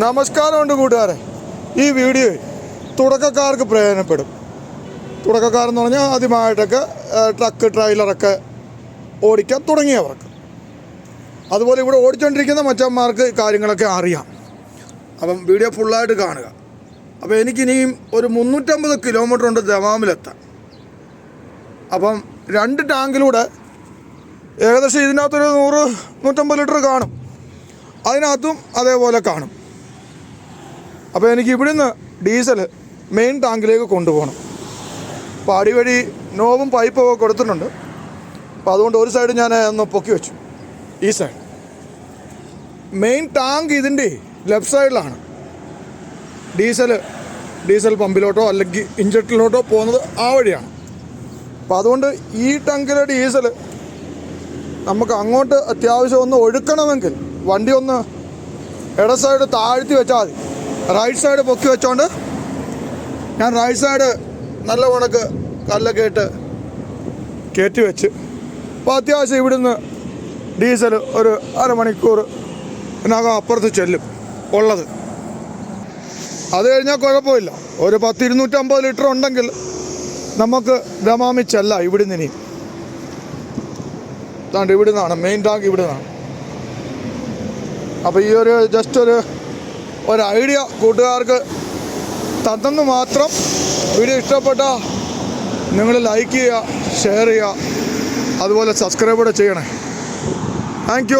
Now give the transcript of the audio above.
നമസ്കാരമുണ്ട് കൂട്ടുകാരെ. ഈ വീഡിയോ തുടക്കക്കാർക്ക് പ്രയോജനപ്പെടും. തുടക്കക്കാരെന്ന് പറഞ്ഞാൽ ആദ്യമായിട്ടൊക്കെ ട്രക്ക് ട്രെയിലറൊക്കെ ഓടിക്കാൻ തുടങ്ങിയവർക്ക്. അതുപോലെ ഇവിടെ ഓടിച്ചുകൊണ്ടിരിക്കുന്ന മച്ചന്മാർക്ക് കാര്യങ്ങളൊക്കെ അറിയാം. അപ്പം വീഡിയോ ഫുള്ളായിട്ട് കാണുക. അപ്പോൾ എനിക്കിനിയും ഒരു മുന്നൂറ്റമ്പത് കിലോമീറ്റർ ഉണ്ട് ദമാമിലെത്താൻ അപ്പം രണ്ട് ടാങ്കിലൂടെ ഏകദേശം ഇതിനകത്തൊരു നൂറ് നൂറ്റമ്പത് ലിറ്റർ കാണും. അതിനകത്തും അതേപോലെ കാണും. അപ്പോൾ എനിക്ക് ഇവിടുന്ന് ഡീസൽ മെയിൻ ടാങ്കിലേക്ക് കൊണ്ടുപോകണം. അപ്പോൾ അടിവഴി നോവും പൈപ്പും ഒക്കെ കൊടുത്തിട്ടുണ്ട്. അപ്പോൾ അതുകൊണ്ട് ഒരു സൈഡ് ഞാൻ ഒന്ന് പൊക്കി വെച്ചു. ഈ സൈഡ് മെയിൻ ടാങ്ക് ഇതിന്റെ ലെഫ്റ്റ് സൈഡിലാണ് ഡീസൽ ഡീസൽ പമ്പിലോട്ടോ അല്ലെങ്കിൽ ഇഞ്ചക്ടറിലോട്ടോ പോകുന്നത് ആ വഴിയാണ്. അപ്പോൾ അതുകൊണ്ട് ഈ ടാങ്കിലെ ഡീസൽ നമുക്ക് അങ്ങോട്ട് അത്യാവശ്യം ഒന്ന് ഒഴുക്കണമെങ്കിൽ വണ്ടി ഒന്ന് ഇട സൈഡ് താഴ്ത്തി വെച്ചാൽ മതി. റൈറ്റ് സൈഡ് പൊക്കി വെച്ചോണ്ട് ഞാൻ റൈറ്റ് സൈഡ് നല്ല ഉണക്ക് കല്ലൊക്കെ ഇട്ട് കയറ്റി വെച്ച്. അപ്പോൾ അത്യാവശ്യം ഇവിടുന്ന് ഡീസൽ ഒരു അരമണിക്കൂർ ഇതിനകം അപ്പുറത്ത് ചെല്ലും ഉള്ളത്. അത് കഴിഞ്ഞാൽ കുഴപ്പമില്ല. ഒരു പത്ത് ഇരുന്നൂറ്റമ്പത് ലിറ്റർ ഉണ്ടെങ്കിൽ നമുക്ക് ദമാമി ചെല്ലാം ഇവിടുന്ന് ഇനിയും ഇതാണ്ട് ഇവിടുന്നാണ് മെയിൻ ടാങ്ക് ഇവിടുന്നാണ്. അപ്പോൾ ഈ ഒരു ജസ്റ്റ് ഒരു ഒരു ഐഡിയ കൂട്ടുകാർക്ക് തന്നെന്ന് മാത്രം വീഡിയോ ഇഷ്ടപ്പെട്ട നിങ്ങൾ ലൈക്ക് ചെയ്യുക ഷെയർ ചെയ്യുക അതുപോലെ സബ്സ്ക്രൈബ് കൂടെ ചെയ്യണേ. താങ്ക്